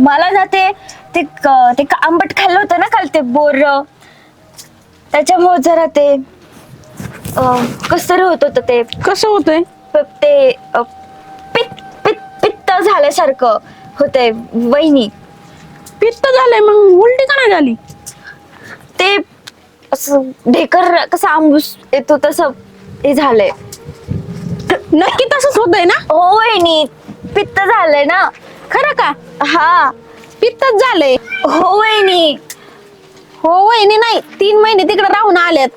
मला ना ते ते क- ते क- आंबट खाल्लं होतं ना काल ते बोर. त्याच्यामुळे जरा ते कसं होत होतं ते. कसं होतंय? प- ते अं, पित्त झाल्यासारखं होतंय वहिनी. पित्त झालंय मग उलटी का नाही झाली? ते असं ढेकर कसं आंबूस येतो तसं हे झालंय. नक्की तसंच होतंय ना? हो वहिनी पित्त झालंय ना. खरं का? हा. पित्तच झालंय. हो वहिनी. हो वहिनी नाही तीन महिने तिकडे राहून आल्यात.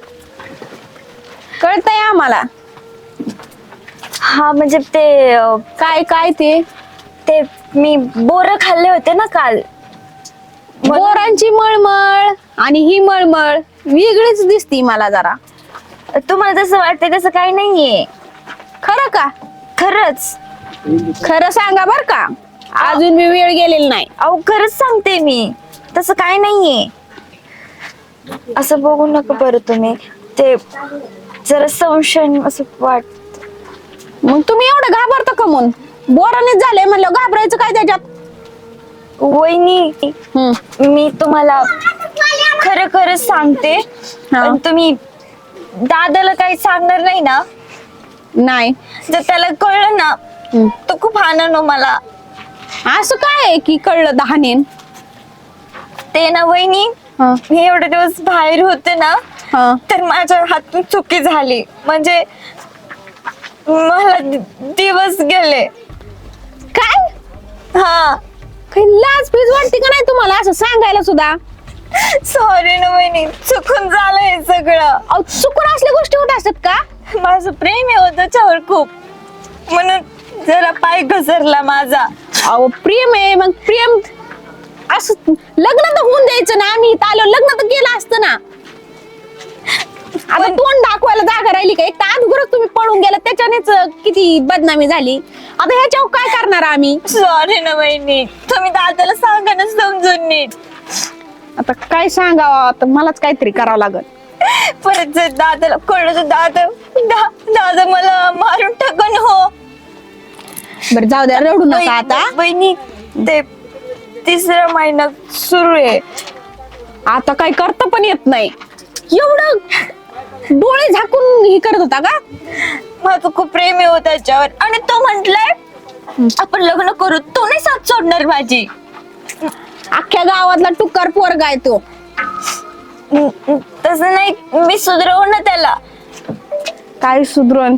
कळतंय आम्हाला. हा म्हणजे ते अं, काय काय ते? ते मी बोर खाल्ले होते ना काल. म्हणून- बोरांची मळमळ आणि ही मळमळ वेगळीच दिसती मला जरा. तुम्हाला जसं वाटतंय तसं काही नाहीये. खरं का? खरंच. खरं सांगा बर का. अजून मी वेळ गेलेली नाही. अहो खरंच सांगते मी. तसं काय नाहीये. असं बघू नका बरं तुम्ही. ते जरा संशय असं वाट मग तुम्ही एवढं घाबरता का म्हणून? बोरानेच झालंय म्हणलं घाबरायचं काय त्याच्यात? वहिनी हम्म. मी तुम्हाला खरं खरंच सांगते. हा. पण तुम्ही दादाला काही सांगणार नाही ना? नाही. जर त्याला कळलं ना हम्म. तो खूप आनंद मला असं काय आहे की कळलं दहानेन? ते ना वहिनी हा, मी एवढे दिवस बाहेर होते ना हा. तर माझ्या हातून चुकी झाली. म्हणजे मला दि- दिवस गेले. काय? हा. काही लाज पीज वाटते का नाही तुम्हाला? असं सांगायला सुद्धा. सॉरी ना वहिनी चुकून झालं हे सगळं. अहो, चुकून असल्या गोष्टी होत असतात का? माझं प्रेम आहे हो त्याच्यावर खूप. म्हणून जरा पाय घसरला माझा. अहो प्रेम आहे मग प्रेम असं लग्न तर होऊन द्यायचं ना. आम्ही इथं आलो लग्न तर केलं असतं ना. आता तोंड दाखवायला जागा राहिली का? एक तर अगोदरच तुम्ही पळून गेला त्याच्यानेच किती बदनामी झाली. आता ह्याच्यावर काय करणार आम्ही? सॉरी ना वहिनी. तुम्ही दादाला सांगा ना समजून नीट. आता काय सांगावं? आता मलाच काहीतरी करावं लागल. परत जर दादाला कळलं तर दादा दा- दादा मला मारून टाकन हो. बरं जाऊ द्या रडू नका आता. वहिनी ते तिसरा महिना सुरू आहे. आता काय करता पण येत नाही. एवढं डोळे झाकून हे करत होता का? माझं खूप प्रेम आहे हो त्याच्यावर. आणि तो म्हंटलाय आपण लग्न करू तो नाही साथ सोडणार माझी. अख्ख्या गावातला टुकार पोरगा आहे तो. तसं नाही मी सुधरवू ना त्याला. काय सुधरण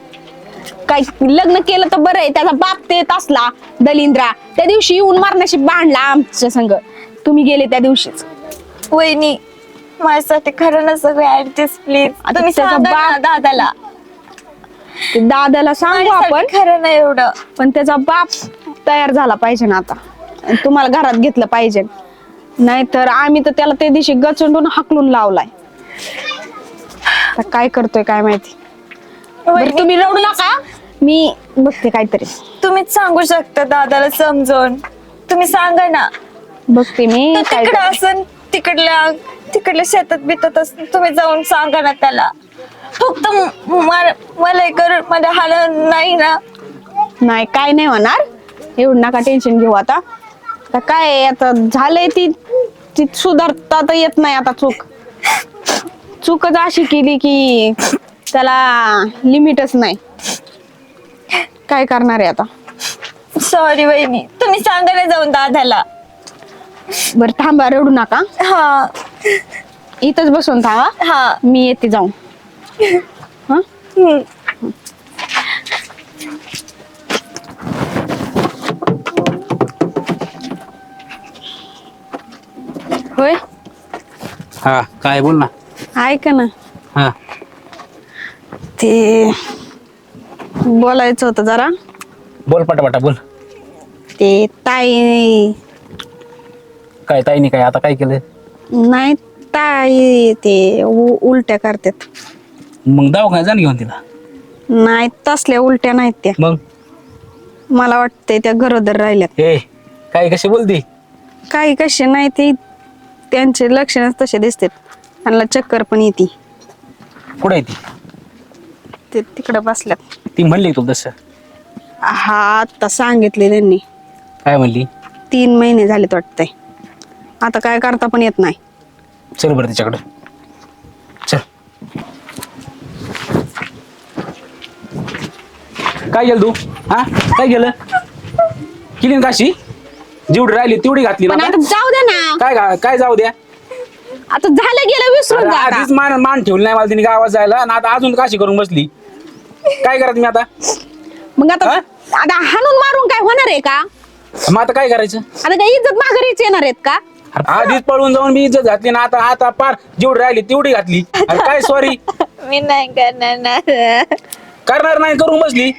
काय लग्न केलं तर बरं आहे. त्याचा बाप ते असला दलिंद्रा त्या दिवशी येऊन मारण्याशी बांधला आमच्या संग. तुम्ही गेले त्या दिवशीच. वहिनी माझ्यासाठी खरं ना सगळं ऍडजस्ट प्लीज आता तुम्ही त्याचा सांगा ना बाप- दादाला. ते दादाला सांगू आपण. माझ्यासाठी खरं नाही एवढं. पण त्याचा बाप तयार झाला पाहिजे ना आता. आणि तुम्हाला घरात घेतलं पाहिजे. नाहीतर आम्ही तर त्याला त्या दिवशी गचंडून हाकलून लावलाय. आता काय करतोय काय माहिती? बरं तुम्ही रडू नका. मी बघते काहीतरी. तुम्हीच सांगू शकता दादाला समजून. तुम्ही सांगा ना. बघते मी तो तिकडं असन तिकडल्या तिकडल्या शेतात बितात असन तुम्ही जाऊन सांगा ना त्याला. फक्त म- मला मला हे करून मध्ये हाल नाही ना. नाही काय नाही होणार. एवढं नका टेन्शन घेऊ आता. आता काय आहे, आता झालंय ती ती सुधारता तर येत नाही आता चूक. चूकच अशी केली की त्याला लिमिटच नाही. काय करणार आहे आता? सॉरी वहिनी. तुम्ही सांगा ना जाऊन दादाला. बरं थांबा रडू नका. हा. इथंच बसून थांबा. हा. मी येते जाऊन. हं? हम्म. होय? हा काय बोल ना. ऐका ना. हा. ते बोलायचं होतं जरा. बोल पटापटा बोल. ते ताई काय ताईने काय आता काय केलं नाही ता काय ते उ- उलट्या करतात. मग दवाखान्यात जा ना घेऊन तिला? नाही तसल्या उलट्या नाहीत त्या. मग? मला वाटतंय त्या गरोदर राहिल्यात. हे काय कशी बोलती? काही कसे नाही ते त्यांचे लक्षणच तसे दिसतात. त्यांना चक्कर पण येते. कुठे आहे ती? ते तिकडं बसल्यात. ती म्हणली तुला तसं? हा आता सांगितले त्यांनी. काय म्हणली? तीन महिने झालेत वाटतंय. आता काय करता पण येत नाही. चल बरं तिच्याकडं. चल. काय गेलं तू? हा? काय गेलं केली ना काशी? जेवढी राहिली तेवढी घातली पण ना आता जाऊ दे ना. काय घा- काय जाऊ द्या? आता झालं गेलं विसरून अरे जा आता. आधीच मान मान ठेवली नाही मला तिने गावात जायला आणि आता अजून काशी करून बसली. काय करत मी आता? मग आता हा? आता हाणून मारून काय होणार आहे का? मग आता काय करायचं? आता काय इज्जत माघारीच येणार आहेत का? आधीच पळून जाऊन मी इज्जत घातली ना आता आता पार जेवढी राहिली तेवढी घातली. अरे काय सॉरी मी नाही करणार. करणार नाही करून बसली.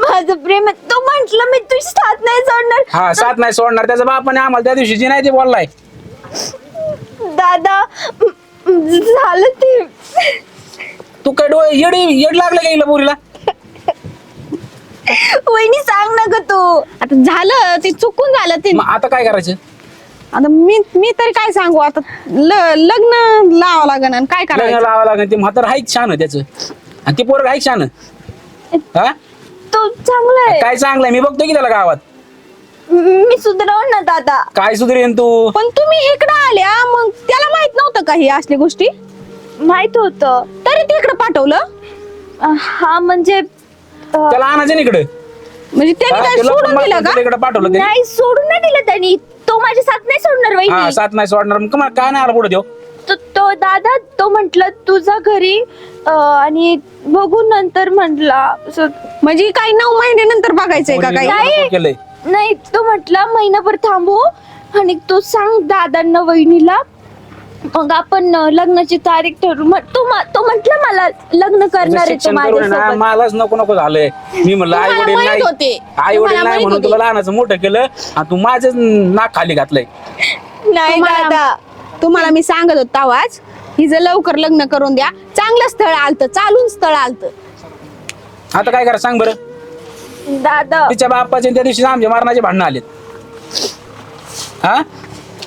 माझं प्रेम आहे. तो म्हंटल मी तुझी साथ नाही सोडणार. हा साथ नाही सोडणार. त्याचा बापाने आम्हाला त्या दिवशी जी नाही ते बोललाय. दादा झालं ते. तू काय डोळे येडी येड लागलं का हिला पोरीला वहिनी सांग ना ग तू. आता झालं ते चुकून झालं ते. मग आता काय करायचं? आता मी मी तरी काय सांगू? आता ल- लग्न लावा लागन आणि काय लग्न करायचं? लावा लागेल ते म्हातार हाईक छान त्याचं? आणि ते पोरग हाईक छान हा? तो चांगला आहे. काय चांगलंय मी बघतो की त्याला गावात? मी सुधरव ना दादा. काय सुधरेन तू? पण तुम्ही इकडं आल्या मग त्याला माहीत नव्हतं का ही असली गोष्टी? माहीत होत. तरी ते इकडं पाठवलं. हा म्हणजे अं, त्याला आणायचं ना इकडे. म्हणजे त्यांनी काय सोडून दिलं का? इकडे पाठवलं नाही सोडून नाही दिलं त्यांनी. तो माझी साथ नाही सोडणार हा वहिनी साथ नाही सोडणार. मग कमा- काय नाही आला पुढे देऊ? तो तो दादा तो म्हंटल तुझा घरी अं, आणि बघू नंतर म्हंटला. म्हणजे काही नऊ महिन्यानंतर बघायचंय का काही? नाही. केलंय नाही तो म्हटला महिनाभर थांबू आणि तू सांग दादांना वहिनीला मग आपण लग्नाची तारीख ठरवू. मग तो मा- तो म्हटला मला लग्न करणार आहे तो शिक्षण करून आहे ना माझ्यासोबत. मलाच नको नको झालंय. मी म्हणलं आई तुम्हाला वडील माहीत नाही. होते. आई वडील तुम्हाला नाही माहीत म्हणून होते. तुला लहानाचं मोठं केलं आणि तू माझ्याच नाक खाली घातलंय. नाही तुम्हाला- दादा तुम्हाला मी सांगत होतो आवाज. हिचं लवकर लग्न करून द्या. चांगलं स्थळ आलत चालून स्थळ आलत. आता काय करा सांग बरं. दादा. तिच्या बाप्पाचे त्या दिवशी आमच्या मारणाचे भांडणं आलेत. हा?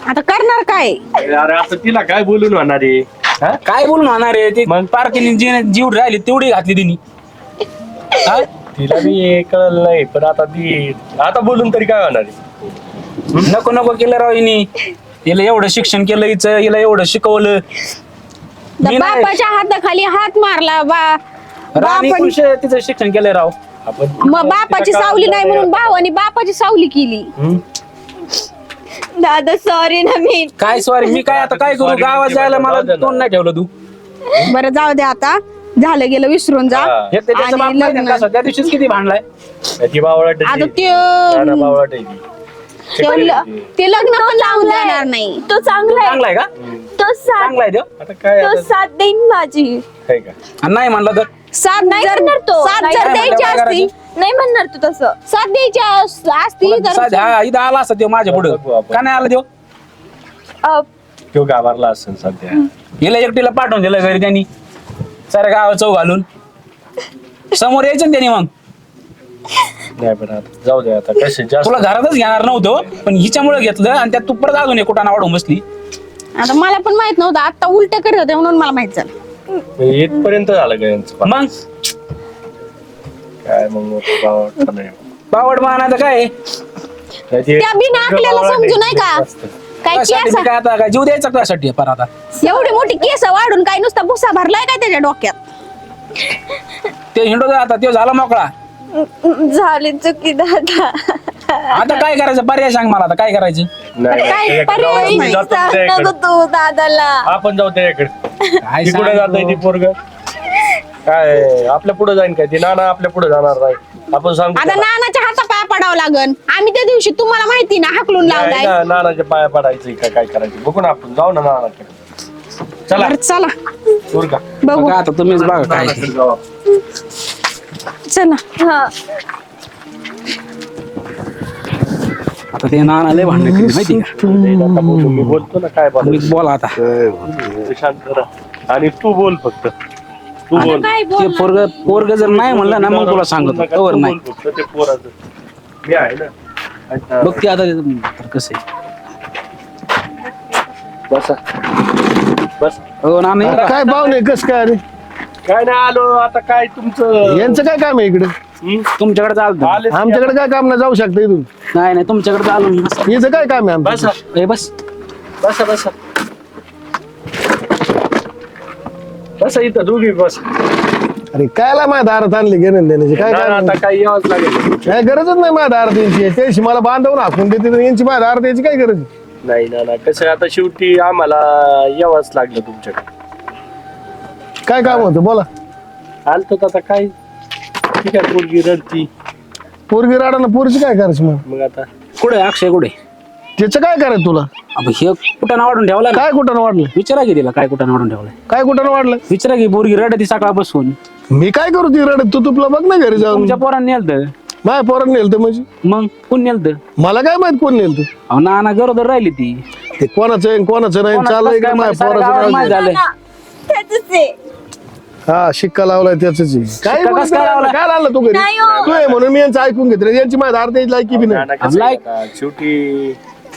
आता करणार काय? अरे असं तिला काय बोलून होणार आहे? हा? काय बोलून होणार आहे? ती मग? पार्किंग जी जीव राहिली तेवढी घातली तिने. हा? तिला मी कळलं नाही पण आता ती आता बोलून तरी काय होणार आहे? नको नको केलं राव हिने. हिला एवढं शिक्षण केलं हिचं हिला एवढं शिकवलं. मी नाही- बापाच्या हाताखाली हात मारला बा राणी बापन- खुश तिचं शिक्षण केलंय राव. आपण मग बापाची सावली नाही म्हणून भावानी बापाची सावली केली. हम्म? दादा सॉरी ना मी. काय सॉरी मी काय आता काय करू? गावात जायला मला. तोंड नाही ठेवलं तू. बरं जाऊ दे आता. झालं गेलं विसरून जा. हा. हे ते त्याचा आणि आहे लग्न. त्या दिवशीच किती भांडलाय? ती बावळट आता आहे. ते नाना बावळट आहे ती. ते ल- ते लग्न पण लावून देणार. नाही. तो चांगला आहे. चांगला आहे का? तो साथ चांगला आहे देव आता काय तो आता? साथ देईन माझी. आहे का? आणि नाही म्हणलं तर? साथ नाही जर करणार तो. साथ नाही जर करणार. द्यायची काय असती नाही म्हणणार तू तसं. अस- असती तुला तर साध्या- हा, इथं आला असता देव माझ्या पुढं. का नाही आला देव? अं, तो गावारला असेल सध्या. हिला एकटीला पाठवून दिलं घरी त्यांनी. साऱ्या गावात चौ घालून. समोर यायचं ना त्यांनी मग. नाही पण आता जाऊ दे आता कसे जास्त तुला घरातच घेणार नव्हतं पण हिच्यामुळे घेतलं आणि त्यात तू परत अजून एक कुठाना वाढून बसली. आता मला पण माहीत नव्हतं आता उलट करत होते म्हणून मला माहीत झालं. इथपर्यंत झालं का यांचं पण? मग? काय मग बावळट नाही बावड मानाचं काय? त्या बिना बावळट समजू. नाही का. काय केस? काय आता काय जीव द्यायचा त्यासाठी पर आता? एवढी मोठी केस वाढून काय नुसता भुसा भरलाय काय त्याच्या डोक्यात? ते हिंडो आता ते झाला मोकळा. झाली चुकी दादा. आता काय करायचं? पर्याय सांग मला आता काय करायचं? नाही, काय नाही, पर्याय जाऊ दे, नाही. जातो सांग त्याच्याकडे. नको तू दादाला. आपण जाऊ त्याच्याकडे. काय ती कुठे सांगू? ती पोरग. काय आपल्या पुढे जाईन काय? ती नाना आपल्या पुढे जाणार नाही. आपण सांगू आता त्याला. नानाच्या हाता पाया पडावं लागन. आम्ही त्या दिवशी तुम्हाला माहिती ना हाकलून नाही लावलाय. ना, नानाच्या पाया पडायचं का काय करायचं? बघू ना आपण जाऊ ना नानाकडे. चला. बरं, चला. उरका बघू. बघा आता तुम्हीच बघा काय ते. नानाकडे जाऊ आपण. चला. हा. आता ते नाना लय भांडण केली माहिती का? नाही, बोलू. मी बोलतो ना काय तुम्ही बोलायचं. बोला आता. तू शांत राहा. आणि तू बोल फक्त. तू बोल ते पोरग पोरग जर नाही म्हणलं ना मग तुला सांगतो. कवर तू नाही. बोल फक्त ते पोराचं. मी आहे ना. अच्छा. बघ ते आता तर कसं आहे. बसा. बस. हो येऊ का? काय पाहुणे कस काय अरे काय नाही आलो. आता काय तुमचं? यांचं काय काम आहे इकडे? हं? तुमच्याकडे चालतं. आले आमच्याकडे काय काम नाही जाऊ शकता इथून. नाही नाही तुमच्याकडे चालू बस. इथं काय काम आहे बसा. आमचं ए, बस. बसा बसा. बसा इथं दोघी बस. अरे कायला माझ्या दारात आणले घेणं देण्याचे? काय काय आता यावंच लागेल. काय गरजच नाही माझ्या दारात यांची त्याशी मला बांधवून हाकून देते तर यांची माझ्या दारात यायची काय गरज? आहे? नाही ना ना कसं आता शेवटी आम्हाला यावंच लागलं तुमच्याकडे. काय काम होतं? बोला. आलतो तर आता काय? ठीक आहे पोरगी रडती. पोरगी राडाना पोरची काय करायची मग? मग आता कुठे अक्षय कुठे? त्याचं काय करायचं तुला? अब हे कुठं वाढून ठेवला ना? काय कुठं वाढलं? विचारा की तिला काय कुठं वाढून ठेवलंय. काय कुठं वाढलं? विचारा की बोरगी रडती सकाळपासून. मी काय करू ती रडत? तू तुला बघ ना घरी जाऊन. तुमच्या पोरांनी नेलत. माझ्या पोरांनी नेलतं म्हणजे? मग कोण नेलत? मला काय माहीत कोण नेलतं? अहो नाना गरोदर राहिली ती. ते कोणाचं आहे कोणाचं नाही? कोणाचं चाललंय कसं का काय माझ्या माहिती? साऱ्या गावाला पोराचं माहिती नाव. झालंय. त्याच आहे हा शिक्का लावलाय त्याच काय शिक्का कसं काय लावलाय? काय लावला तू घरी? नाही हो. तू आहे म्हणून मी यांचं ऐकून घेतलं यांची माझ्या दारात यायची लायकी बी नाही. कसं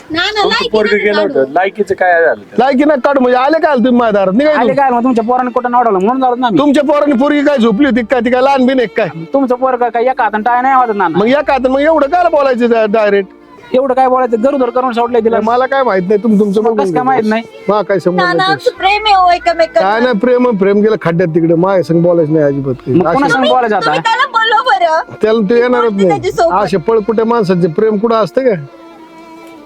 पोरग गेलं होतं. लायकीचं काय झालं त्याला? लायकी ना काढ म्हणजे आले काय तुम्ही माझ्या दारात? निघाय आले काय मग? तुमच्या पोराने कुठं वाढवलं म्हणून जाऊ ना आम्ही. तुमच्या पोरांनी पोरगी काय झोपली होती काय? ती काय लहान बिन एक काय? तुमचं पोरग काय एका हाताने टाळ नाही वाजत नाना. मग या का मग एवढं काय बोलायचं डायरेक्ट एवढं काय बोलायचं? गरोदर करून सोडलंय तिला. मला काय माहीत नाही. तुम्ही तुमचं बघून कसं काय घ्या. माहीत नाही? मला काय संबंध नाना नाही आमचं प्रेम आहे हो एकमेकांना काय नाही प्रेम प्रेम गेलं खड्ड्यात तिकडे. माय संग बोलायचं नाही अजिबात काही. मग कोणा अशी- संग बोलायचं आता? त्याला बरं. त्याला ते येणारच बोलते नाही. त्याच्यासोबत. असे पळकुट्या माणसाचे? प्रेम कुठं असतं का?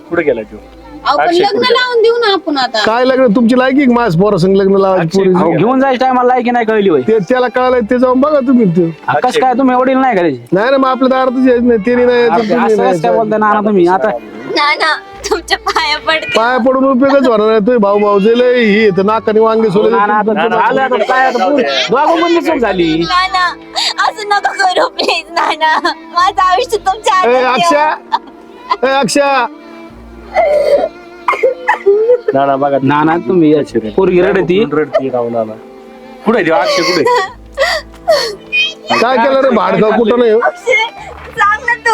कुठे गेला तो. आपण अक्षय लग्न कुठे? लावून देऊ ना आपण आता. काय लग्न? तुमची लायकी का माझ्या पोरा संग लग्न लावायची पोरीची? घेऊन जायच्या टायमाला लायकी नाही कळली होय. ते त्याला कळालंय ते जाऊन बघा तुम्ही ते. कसं काय तुम्ही वडील नाही करायचे? नाही ना मग आपल्या दारातच यायचं नाही ते नाही यायचं, तुम्ही असं नाही कसं काय यायचं. बोलताय नाना तुम्ही? आता तुमच्या पाया पडते पाया पडून उपयोगच होणार नाही तुम्ही भाऊ भाऊ जे लय ही येतं नाकाने वांगे सोले नाना आता झालं आता काय आता जाऊ पोर- द्या. दोघं बंदी चूक झाली. नाना असं नका करू प्लीज नाना. माझं आयुष्य तुमच्या ए, हातात अक्षा. ए, अक्षा नाना बघा. नाना तुम्ही याची पोरगी रडती? रडती राव नाना. कुठे देऊ अक्षय कुठे काय केलं रे भाडगाव? कुठं नाही हो?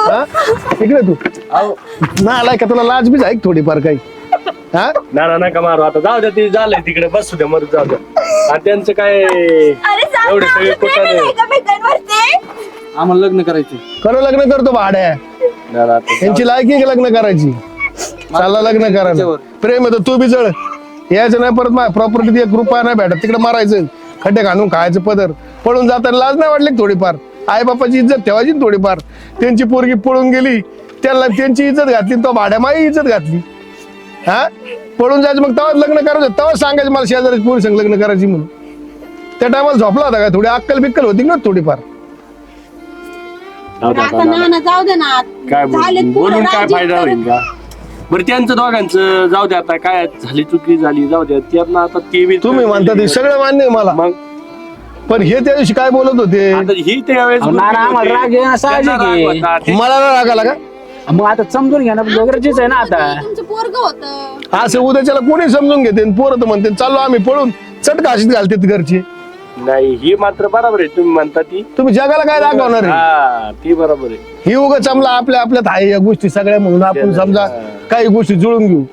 हा? इकडे तू. ना आलाय का तुला? लाज बीज आहे का थोडीफार काही? हा? नाना नका मारू. आता जाऊ द्या ते झालंय तिकडे. बसू द्या मरू जाऊ द्या. आणि त्यांचं काय एवढे सगळे कुठं आम्हाला लग्न करायचे खरं लग्न करतो भाड्या. नाना आता यांची लायकी आहे का लग्न करायची? चालला लग्न करायला प्रेम आहे तर तू बी चढ यायचं नाही परत माझ्या प्रॉपर्टीत एक रुपया नाही भेटत. तिकडे मारायचं. खड्डे घालून खायचं पदर. पळून जाताना लाज नाही वाटली का थोडीफार? आई बापाची इज्जत ठेवायची ना थोडीफार. त्यांची पोरगी पळून गेली त्यांना त्यांची इज्जत घातली तो भाड्या माई इज्जत घातली. हा? पळून जायचं मग तेव्हाच लग्न करायचं. तेव्हाच सांगायचं मला शेजारी पोरी संग लग्न करायची म्हणून. त्या टायमाला झोपला होता का? थोडी अक्कल बिक्कल होती ना थोडीफार. जाऊ आता आता नाना. जाऊ दे ना. काय बोलून पोरं, बोलून काय राजी फायदा. होईल का? बरं त्यांचं दोघांचं जाऊ द्या आता काय झाली चुकी झाली जाऊ द्या त्यांना आता ते बी तुम्ही म्हणता ते सगळं मान्य आहे मला. मग? पण हे त्या दिवशी काय बोलत होते? आता ही त्यावेळेस अहो, नाना, आम्हाला राग आहे ना, साहजिक त्यांना राग आहे. होता. ते- मला नाही राग आला का? मग आता समजून घ्या ना गरजेचं आहे ना आता. तुमचं पोरग होत असं उद्याच्याला कोणी समजून घेते पोरं तर म्हणते चाललो आम्ही पळून चटका अशीच घालते घरची. नाही ही मात्र बरोबर आहे तुम्ही म्हणता ती. तुम्ही जगाला काय दाखवणार आहे? हा ती बरोबर आहे. ही उगा चमला आपल्या आपल्यात आहे या गोष्टी सगळ्या म्हणून आपण समजा काही गोष्टी जुळून घेऊ.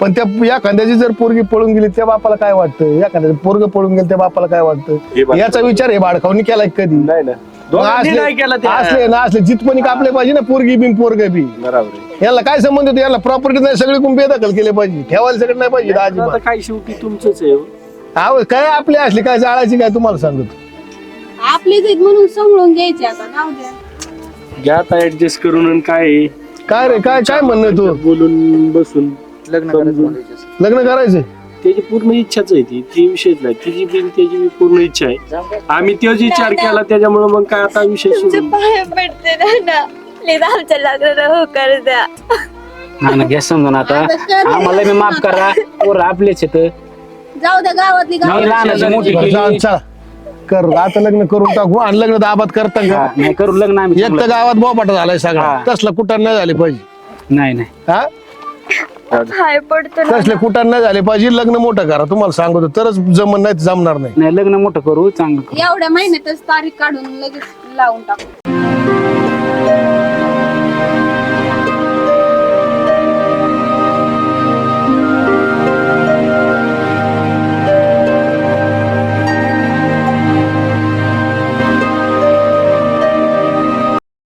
पण त्या या खांद्याची जर पोरगी पळून गेली त्या बापाला काय वाटतं? या खांद्याचं पोरग पळून गेलं त्या बापाला काय वाटतं? याचा विचार हे बाडखावनी केलाय कधी? नाही ना असले नाही केला ते असले ना असले. जितपणी कापले पाहिजे ना पोरगी बिन पोरग बी. बरोबर याला काय संबंध होतो? याला प्रॉपर्टी नाही सगळी कुंपे बेदखल केले पाहिजे. ठेवायला सगळं नाही पाहिजे काय शेवटी तुमचंच आहे हो. आव काय आपली असली काय जाळायची काय तुम्हाला सांगतो. आपलीच आहेत म्हणून सांभाळून घ्यायचे आता घ्या आता ऍडजस्ट करून काय काय रे काय काय म्हणणं तू? बोलून बसून समजून. लग्न करायचं त्याची पूर्ण इच्छाच आहे ती ती विषयच नाही. तिची बी आणि त्याची बी पूर्ण इच्छा आहे. आम्ही तोच विचार केला त्याच्यामुळे मग काय आता विषय तुमच्या सोडून पाया पडते प्लीज लग्न हो नाना घ्या समजून आता. आम्हाला मी माफ करा. पोर आपलेच आहेत. जाऊ द्या गावातली गाव. मी लहानाची मोठी केली चला कर आता लग्न करून टाकू आणि लग्न दाबात करता का? नाही करू लग्न आम्ही एक तर गावात बोपाटा झालाय सगळा. हा. तसला कुठं नाही झाले पाहिजे. नाही नाही. हा? हाय पडतो ना. कसले कुटाण नाही झाले पाहिजे. लग्न मोठं करा. तुम्हाला सांगतो तरच जमन नाही तर जमणार नाही. नाही लग्न मोठं करू चांगलं करू. एवढ्या महिन्यातच तारीख काढून लगेच लावून टाकू.